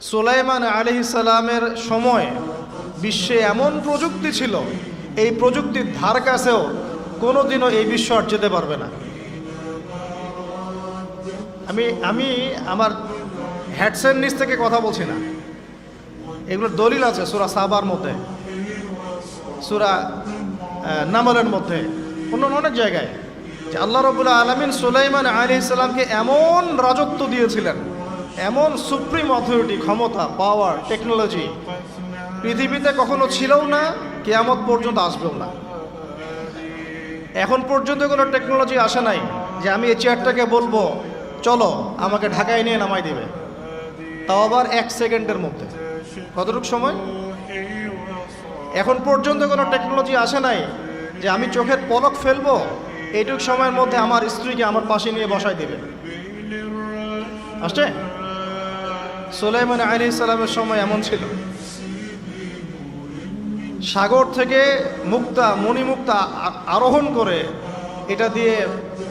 সুলাইমান আলি সালামের সময় বিশ্বে এমন প্রযুক্তি ছিল, এই প্রযুক্তির ধার কাছেও কোনোদিনও এই বিশ্ব আর যেতে পারবে না। আমি আমি আমার হ্যাডসেট নিচ থেকে কথা বলছি না। এগুলোর দলিল আছে সুরা সাবার মধ্যে, সুরা নামলের মধ্যে, অন্য অনেক জায়গায়। যে আল্লাহ রবুল্লা আলমিন সুলাইমান আলি ইসলামকে এমন রাজত্ব দিয়েছিলেন এমন সুপ্রিম অথরিটি, ক্ষমতা পাওয়ার টেকনোলজি পৃথিবীতে কখনো ছিলও না, কেয়ামত পর্যন্ত আসবেও না। এখন পর্যন্ত কোনো টেকনোলজি আসে নাই যে আমি এই চেয়ারটাকে বলব, চলো, আমাকে ঢাকায় নিয়ে নামাই দিবে। তাও আবার এক সেকেন্ডের মধ্যে। কতটুকু সময়? এখন পর্যন্ত কোনো টেকনোলজি আসে নাই যে আমি চোখের পলক ফেলব, এইটুক সময়ের মধ্যে আমার স্ত্রীকে আমার পাশে নিয়ে বসাই দেবে। আসছে? সোলাইমান আলী ইসলামের সময় এমন ছিল। সাগর থেকে মুক্তা, মণিমুক্তা আরোহণ করে এটা দিয়ে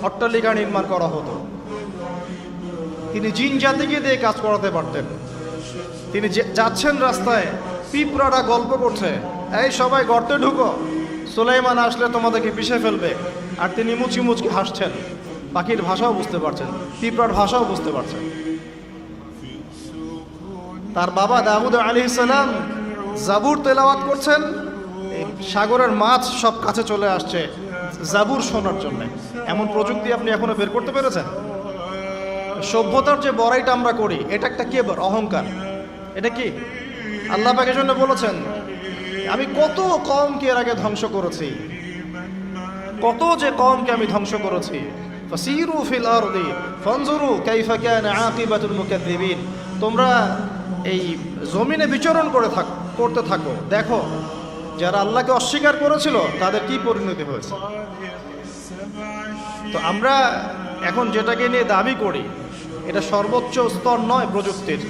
অট্টালিকা নির্মাণ করা হতো। তিনি জিন জাতিকে দিয়ে কাজ করাতে পারতেন। তিনি যাচ্ছেন রাস্তায়, পিঁপড়ারা গল্প করছে, এই সবাই গর্তে ঢুকো, সুলাইমান আসলে তোমাদেরকে পিষে ফেলবে। আর তিনি মুচকি মুচকি হাসছেন। পাখির ভাষাও বুঝতে পারছেন, পিঁপড়ার ভাষাও বুঝতে পারছেন। তার বাবা দাউদ আলী সালাম জাবুর তেলাওয়াত করছেন। সাগরের মাছ সব কাছে চলে আসছে জাবুর শোনার জন্য। এমন প্রযুক্তি আপনি এখনও বের করতে পেরেছেন? সভ্যতার যে বড়াইটা আমরা করি, এটা একটা কেবর অহংকার। এটা কি? আল্লাহ পাকের জন্য বলেছেন, আমি কত কমকে এর আগে ধ্বংস করেছি। কত যে কমকে আমি ধ্বংস করেছি। তোমরা এই জমিনে বিচরণ করে থাক, করতে থাকো। দেখো, যারা আল্লাহকে অস্বীকার করেছিল, তাদের কি পরিণতি হয়েছে? তো আমরা এখন যেটাকে নিয়ে দাবি করি, এটা সর্বোচ্চ স্তর নয় প্রযুক্তির।